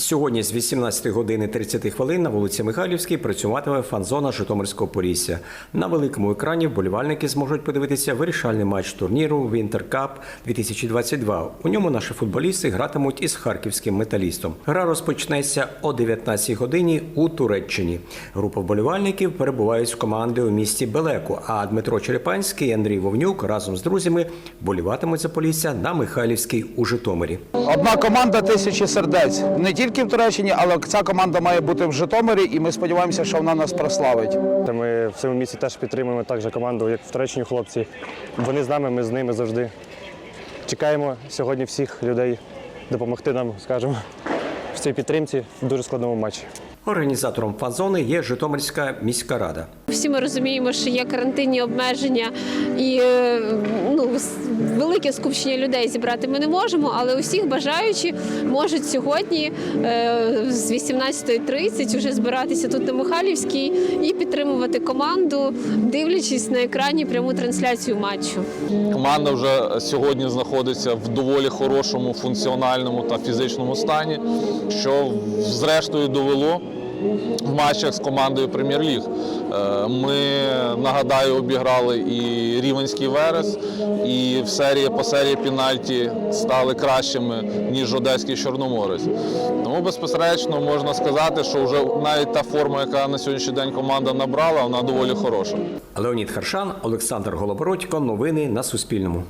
Сьогодні з 18 години 30 хвилин на вулиці Михайлівській працюватиме фан-зона Житомирського Полісся. На великому екрані вболівальники зможуть подивитися вирішальний матч турніру Cup 2022. У ньому наші футболісти гратимуть із харківським металістом. Гра розпочнеться о 19 годині у Туреччині. Група вболівальників перебувають з команди у місті Белеку. А Дмитро Черепанський і Андрій Вовнюк разом з друзями вболіватимуть за Полісся на Михайлівській у Житомирі. Одна команда тисячі сердець. Не тільки в Туреччині, але ця команда має бути в Житомирі, і ми сподіваємося, що вона нас прославить. Ми в цьому місці теж підтримуємо так же команду, як в Туреччині хлопці. Вони з нами, ми з ними завжди. Чекаємо сьогодні всіх людей допомогти нам, скажімо, в цій підтримці в дуже складному матчі. Організатором фан-зони є Житомирська міська рада. Всі ми розуміємо, що є карантинні обмеження і е, велике скупчення людей зібрати ми не можемо, але усіх бажаючі можуть сьогодні е, з 18.30 вже збиратися тут на Михайлівській і підтримувати команду, дивлячись на екрані пряму трансляцію матчу. Команда вже сьогодні знаходиться в доволі хорошому функціональному та фізичному стані, що зрештою довело в матчах з командою Прем'єр-ліг. Е, Ми нагадаю, обіграли і Рівенський Верес, і в серії по серії пенальті стали кращими ніж Одеський Чорноморець. Тому безпосередньо можна сказати, що вже навіть та форма, яка на сьогоднішній день команда набрала, вона доволі хороша. Леонід Харшан, Олександр Голобородько. Новини на Суспільному.